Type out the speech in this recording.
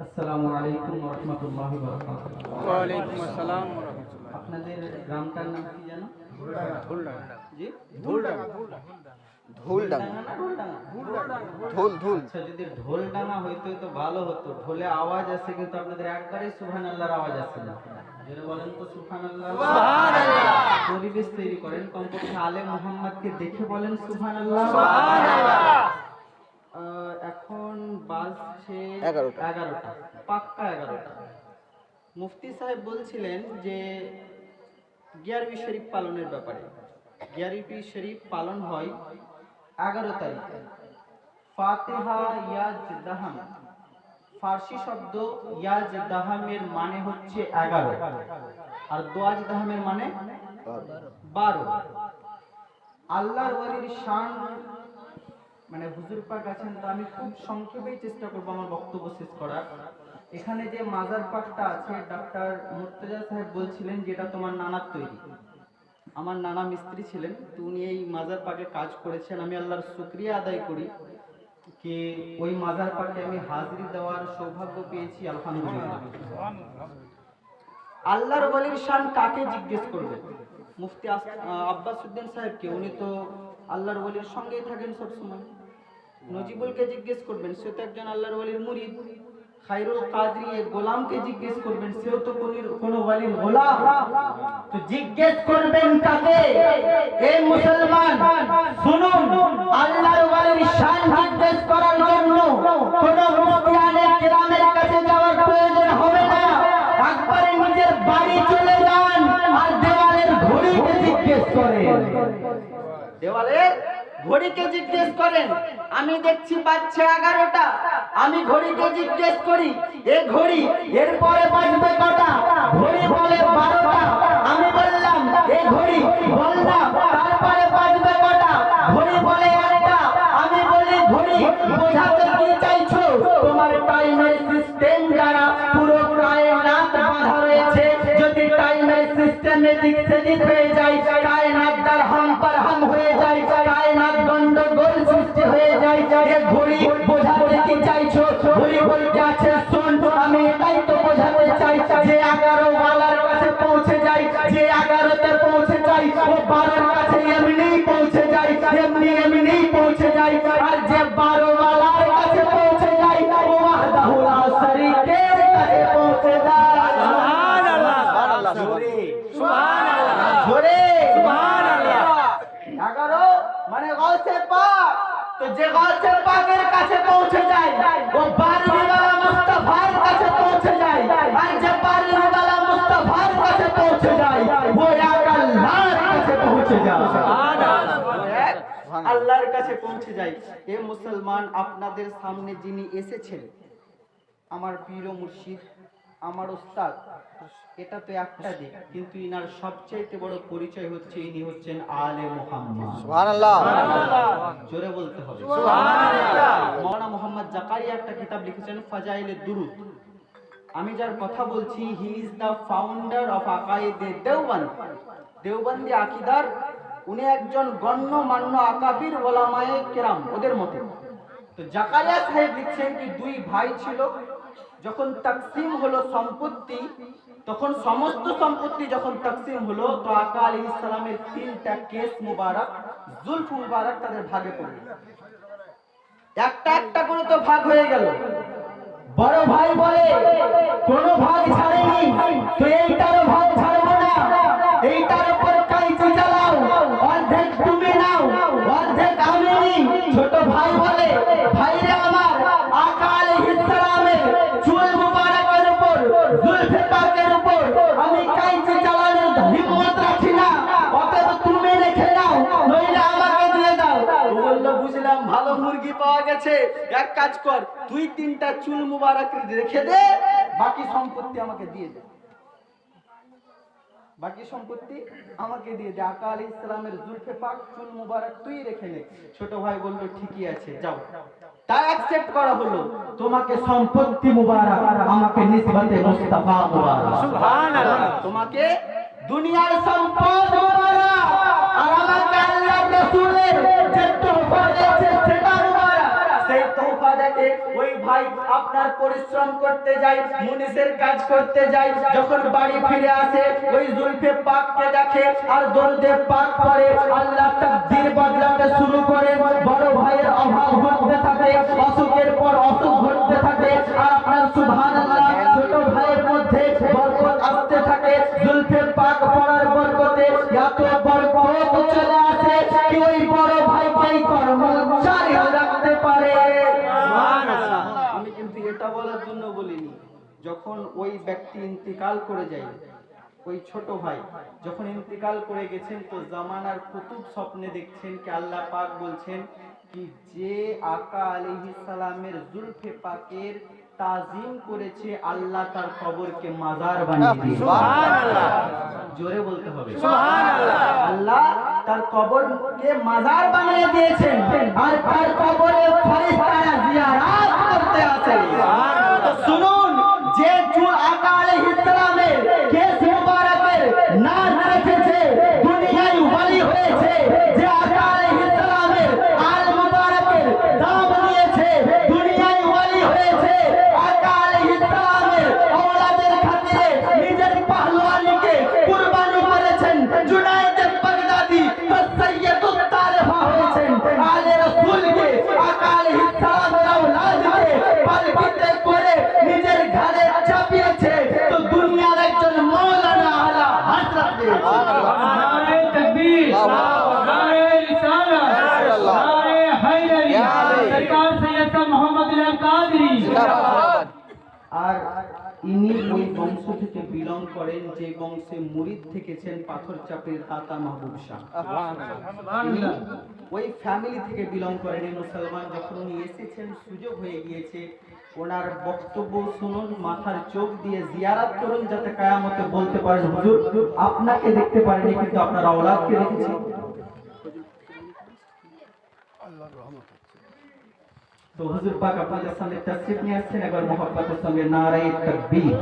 আসসালামু আলাইকুম রহমতুল্লাহ ওয়ালাইকুম আসসালাম ওয়া রাহমাতুল্লাহ আপনাদের গ্রামটার নাম কি জানো ধুলডাঙ্গা। জি? ধুলডাঙ্গা। ধুলডাঙ্গা। আচ্ছা যদি ঢোলডাঙ্গা হইতো তো ভালো হতো। ঢোলে আওয়াজ আসে কিন্তু আপনাদের একবারেই সুবহান আল্লাহর আওয়াজ আসে না। বলেন তো পরিবেশ তৈরি করেন কমপক্ষে আলে মোহাম্মদকে দেখে বলেন সুবহান আল্লাহ আহ, এখন বাজছে এগারোটা। এগারোটা। পাক্কা এগারোটা। মুফতি সাহেব বলছিলেন যে গিয়ারবি শরীফ পালনের ব্যাপারে। গিয়ারবি শরীফ পালন হয় এগারো তারিখ। ফাতেহা ইয়াজ দাহাম। ফার্সি শব্দ ইয়াজ দাহামের মানে হচ্ছে এগারো। আর দোয়াজ দাহামের মানে বারো। আল্লাহর ওয়ালির শান মানে হুজুর পাক আছেন তো আমি খুব সংক্ষেপেই চেষ্টা করব আমার বক্তব্য শেষ করার। এখানে যে মাজার পাকটা আছে, ডাক্তার মুর্তজা সাহেব বলছিলেন যেটা তোমার নানার তৈরি। আমার নানা মিস্ত্রি ছিলেন, তো উনি এই মাজার পাকে কাজ করেছেন। আমি আল্লাহর শুক্রিয়া আদায় করি যে ওই মাজার পাকে আমি হাজিরি দেওয়ার সৌভাগ্য পেয়েছি, আলহামদুলিল্লাহ। আল্লাহর ওয়ালির শান কাকে জিজ্ঞেস করবে? মুফতি আব্বাস উদ্দিন সাহেবকে। উনি তো আল্লাহর বলির সঙ্গেই থাকেন সব সময় নজিবুলকে জিজ্ঞেস করবেন, সে তো একজন আল্লাহর ওয়ালির মুরিদ। খায়রুল কাদরি গোলামকে জিজ্ঞেস করবেন, সেও তো কোন- কোন ওয়ালির গোলাম? তো জিজ্ঞেস করবেন কাকে? এ মুসলমান, শুনুন, আল্লাহর ওয়ালির শান জিজ্ঞেস করার জন্য কোন মুফতিয়ানে কেরামের কাছে যাওয়ার প্রয়োজন হবে না। একবারে নিজের বাড়ি চলে যান আর দেওয়ালের ঘড়িকে জিজ্ঞেস করেন। দেওয়ালের ঘড়িকে জিজ্ঞেস করেন, আমি দেখছি বাচ্চা এগারোটা। আমি ঘড়িকে জিজ্ঞেস করি, এ ঘড়ি, এরপরে বাজবে কটা? ঘড়ি বলে, বারোটা। আমি বললাম, এ ঘড়ি, বললাম, তারপরে বাজবে কটা? ঘড়ি বলে, একটা। আমি বলি, ঘড়ি, বোঝাতে কি চাইছো? তোমার টাইমের সিস্টেম দ্বারা পুরো কায়নাত বাঁধা রয়েছে। যদি টাইমের সিস্টেম এদিক সেদিক হয়ে যায় হয়ে যায় এ ঘড়ি বোঝাতে চাইছো ভুলি বলতে আছে শোন কাছে পৌঁছে যায় এ মুসলমান আপনাদের সামনে যিনি এসেছেন আমার পীর মুর্শিদ আমার ওস্তাদ এটা তো একটা দিক কিন্তু ইনার সবচাইতে বড় পরিচয় হচ্ছে ইনি হচ্ছেন আলে মোহাম্মদ। সুবহানাল্লাহ। জোরে বলতে হবে। সুবহানাল্লাহ। মৌলানা মোহাম্মদ জাকারিয়া একটা কিতাব লিখেছেন ফাজাইলে দুরুদ। আমি যার কথা বলছি he is the founder of আকাইদে Deoband. Deobandi আকিদার উনি একজন গণ্যমান্য আকাবির ওলামায়ে কেরাম ওদের মতে। তো জাকারিয়া সাহেব লিখছেন কি দুই ভাই ছিল, যখন তাকসিম হলো সম্পত্তি, তখন সমস্ত সম্পত্তি যখন তাকসিম হলো, তো আকা আলী ইসলামের তিনটা কেস মুবারক, জুলফ মুবারক তাদের ভাগে পড়ল একটা একটা করে তো ভাগ হয়ে গেল। বড় ভাই বলে, কোন ভাগ ছাড়েনি, তো এইটারও ভাগ ছাড়বো না। এইটার উপর গেছে। এক কাজ কর তুই তিনটা চুল মুবারক রেখে দে বাকি সম্পত্তি আমাকে দিয়ে দে। বাকি সম্পত্তি আমাকে দিয়ে দে। আকা আলী ইসলামের জুলফে পাক চুল মুবারক তুই রেখে নে। ছোট ভাই বলল ঠিকই আছে যাও। তাই অ্যাকসেপ্ট করা হলো তোমাকে সম্পত্তি মুবারক আমাকে নিসবতে মুস্তাফা মুবারক। সুবহানাল্লাহ। তোমাকে দুনিয়ার সম্পদ মুবারক। আর আমাকে আল্লাহর রাসূলের যে তোহফা দিয়েছে থাকে ওই ভাই আপনার পরিশ্রম করতে যায় মুনিসের কাজ করতে যায় যখন বাড়ি ফিরে আসে, ওই জুলফে পাককে দেখে আর দরদে পাক পড়ে আল্লাহ তাকদীর বদলাতে শুরু করে, বড় ভাইয়ের অভাব ঘটতে থাকে, অসুখের পর অসুখ ঘটতে থাকে আর আপনার সুবহানাল্লাহ, ছোট ভাইয়ের মধ্যে বরকত আসতে থাকে, জুলফে পাক পড়ার বরকতে, এত বরকত চলে আসে, কি ওই বড় ভাই ভাইকেই কর্মচারী রাখতে পারে? বলার জন্য বলিনি। যখন ওই ব্যক্তি ইন্তিকাল করে যায় ওই ছোট ভাই যখন ইন্তিকাল করে গেছেন তো জামানার কুতুব স্বপ্নে দেখছেন কি আল্লাহ পাক বলছেন কি যে আকা আলাইহিস সালামের জুলফে পাকের তাজিম করেছে আল্লাহ তার কবরকে মাজার বানিয়ে দিয়েছে। জোরে বলতে হবে। আল্লাহ তার কবরকে মাজার বানিয়ে দিয়েছেন নারে তকবীর নারে রিসালাত নারে হায়দারি। সরকার সৈয়দ মোহাম্মদ আল আর ইনি ওই বংশ থেকে বিলং করেন যে বংশে মুরিদ থেকেছেন পাথর চাপের তাতা মাহবুব শাহ। ওই ফ্যামিলি থেকে বিলং করেন মুসলমান। যখন উনি এসেছেন সুযোগ হয়ে গিয়েছে ওনার বক্তব্য শুনুন মাথার চোখ দিয়ে জিয়ারাত করুন যাতে কায়ামতে বলতে পারেন হুজুর আপনাকে দেখতে পারেনি কিন্তু আপনার আওলাদকে দেখেছি। তো হুজুর পাক আপনাদের সামনে তাসরিফ নিয়ে আসছেন একবার মোহাব্বতের সঙ্গে নারায়ে তাকবীর।